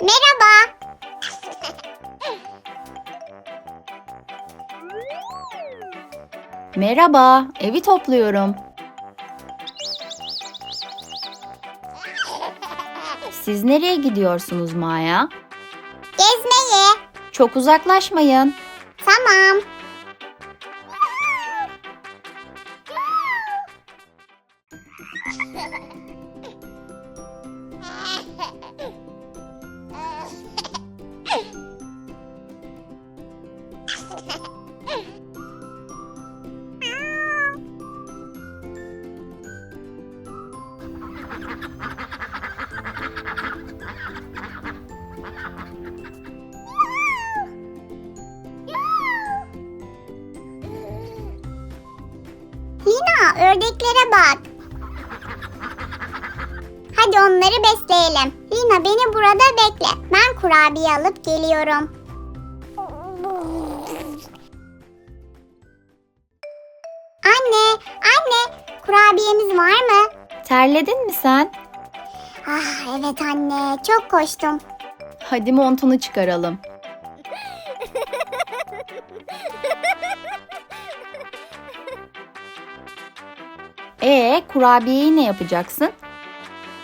Merhaba. Merhaba, evi topluyorum. Siz nereye gidiyorsunuz Maya? Gezmeye. Çok uzaklaşmayın. Tamam. Ördeklere bak. Hadi onları besleyelim. Lina beni burada bekle. Ben kurabiye alıp geliyorum. Anne, anne, kurabiyemiz var mı? Terledin mi sen? Ah evet anne, çok koştum. Hadi montunu çıkaralım. Ee, kurabiyeyi ne yapacaksın?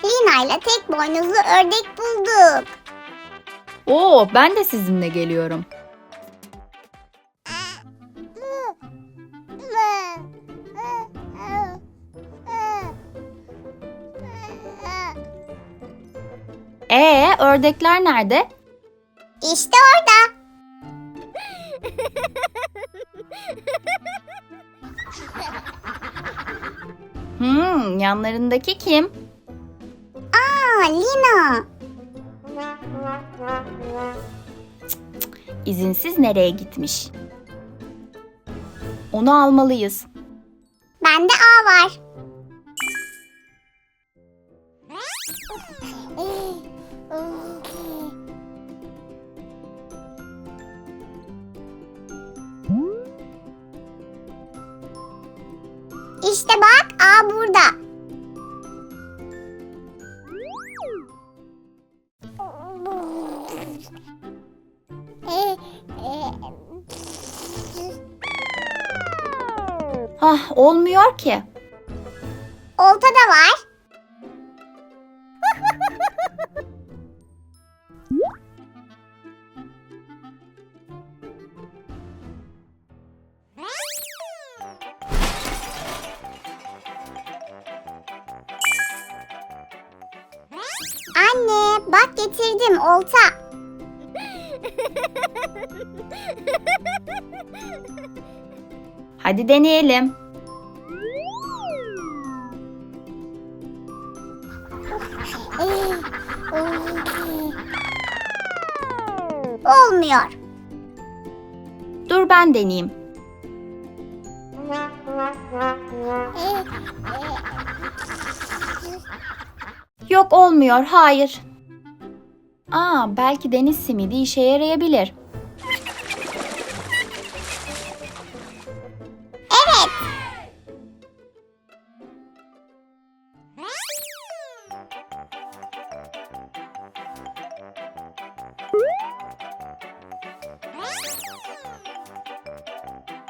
Lina ile tek boynuzlu ördek bulduk. Oo, ben de sizinle geliyorum. Ee, ördekler nerede? İşte orada. Hmm, yanlarındaki kim? Aa Lina. İzinsiz nereye gitmiş? Onu almalıyız. Bende A var. İşte bak A burada. Ah, olmuyor ki. Olta da var. Anne, bak getirdim olta. Hadi deneyelim. Olmuyor. Dur ben deneyeyim. Yok olmuyor, hayır. Aa, belki deniz simidi işe yarayabilir. Evet.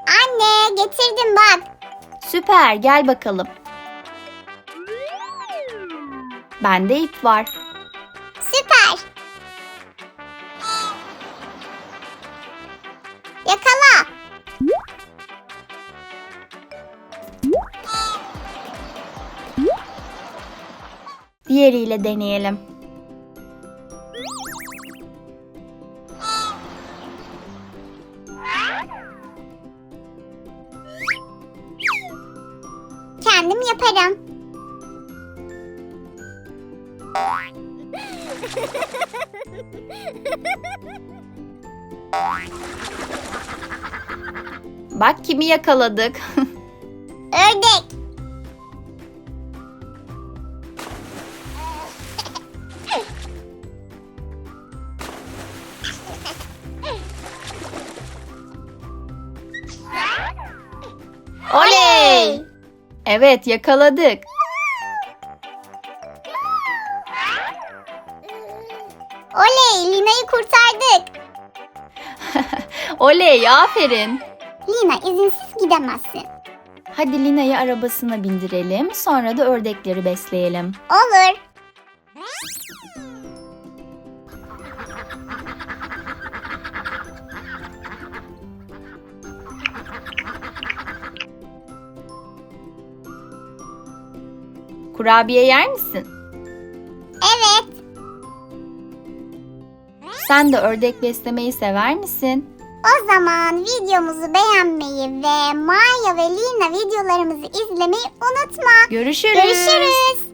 Anne getirdim bak. Süper, gel bakalım. Bende ip var. Süper. Yakala. Diğeriyle deneyelim. Kendim yaparım. Bak kimi yakaladık. Ördek. Oley! Evet, yakaladık. Lina'yı kurtardık. Oley aferin. Lina izinsiz gidemezsin. Hadi Lina'yı arabasına bindirelim sonra da ördekleri besleyelim. Olur. Kurabiye yer misin? Evet. Sen de ördek beslemeyi sever misin? O zaman videomuzu beğenmeyi ve Maya ve Lina videolarımızı izlemeyi unutma. Görüşürüz. Görüşürüz.